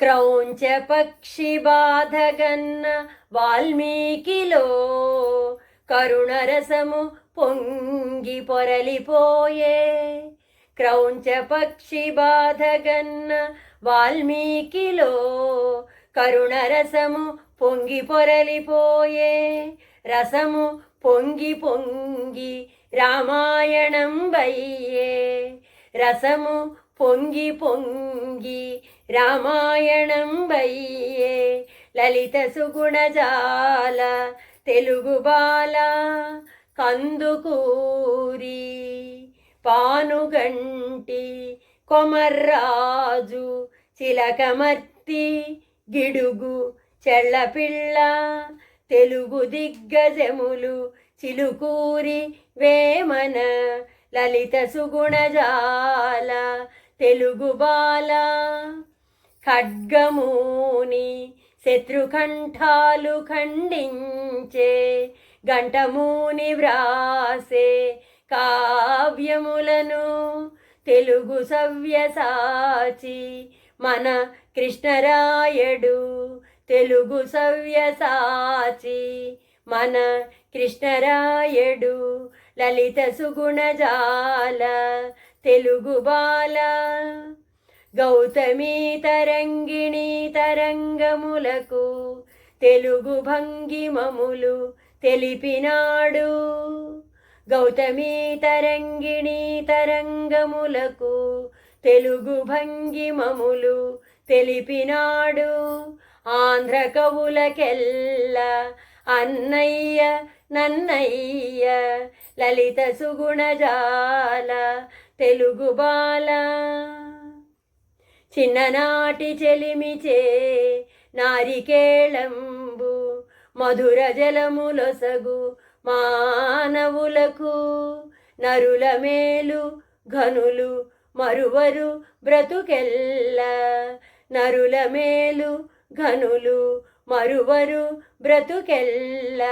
క్రౌంచ పక్షి బాధగన్న వాల్మీకిలో కరుణరసము పొంగి పొరలిపోయే క్రౌంచ పక్షి బాధగన్న వాల్మీకిలో కరుణరసము పొంగి పొరలిపోయే రసము పొంగి పొంగి రామాయణం బయ్యే రసము పొంగి పొంగి రామాయణం బయ్యే లలిత సుగుణజాల తెలుగు బాల కందుకూరి పానుగంటి కొమర్రాజు చిలకమర్తి గిడుగు చెళ్ళపిల్ల తెలుగు దిగ్గజములు చిలుకూరి వేమన లలిత సుగుణజాల తెలుగు బాల ఖడ్గమూని శత్రుకంఠాలు ఖండించే గంటమూని వ్రాసే కావ్యములను తెలుగు సవ్యసాచి మన కృష్ణరాయడు తెలుగు సవ్యసాచి మన కృష్ణరాయడు లలిత సుగుణజాల తెలుగు బాల. గౌతమి తరంగిణి తరంగములకు తెలుగు భంగిమములు తెలిపినాడు. గౌతమి తరంగిణి తరంగములకు తెలుగు భంగిమములు తెలిపినాడు. ఆంధ్ర కవులకెల్ల అన్నయ్య నన్నయ్య లలిత సుగుణజాల తెలుగు బాల. చిన్ననాటి చెలిమిచే నారికేళంబు మధుర జలములొసగు మానవులకు నరుల మేలు ఘనులు మరువరు బ్రతుకెల్ల. నరుల మేలు ఘనులు మరువరు బ్రతుకెల్ల.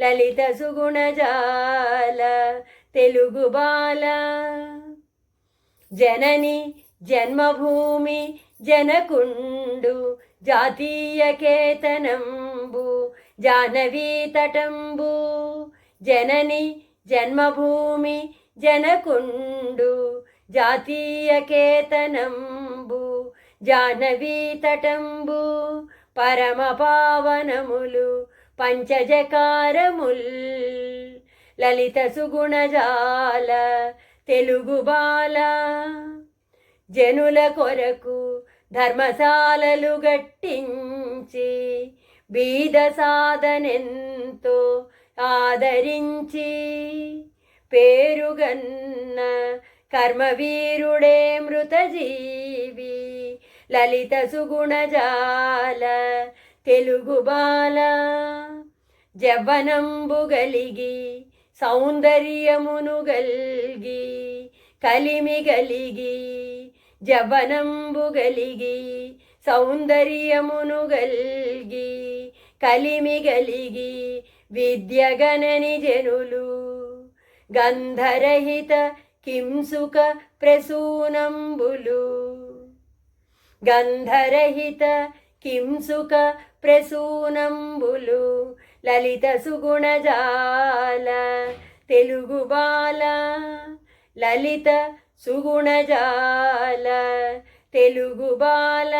లలిత సుగుణజాల తెలుగు బాల. జనని జన్మభూమి జనకుండు జాతీయ కేతనంబు జానవీ తటంబు. జనని జన్మభూమి జనకుండు జాతీయ కేతనంబు జానవీ తటంబు. పరమ పావనములు పంచజకారముల్ లలిత సుగుణజాల తెలుగు బాల జనుల కొరకు ధర్మశాలలు గట్టించి బీద సాధనెంతో ఆదరించి పేరుగన్న కర్మవీరుడే మృతజీవి లలిత సుగుణజాల తెలుగు బాల జవ్వనంబు గలిగి సౌందర్యమును గల్గి కలిమి గలిగి జవనంబు గలిగి సౌందర్యమును గల్గి కలిమి గలిగి విద్యగనని జనులు గంధరహిత కింసుక ప్రసూనంబులు. గంధరహిత కింసుక ప్రసూనంబులు లలిత సుగుణజాల తెలుగు బాల. లలిత సుగుణజాల తెలుగు బాల.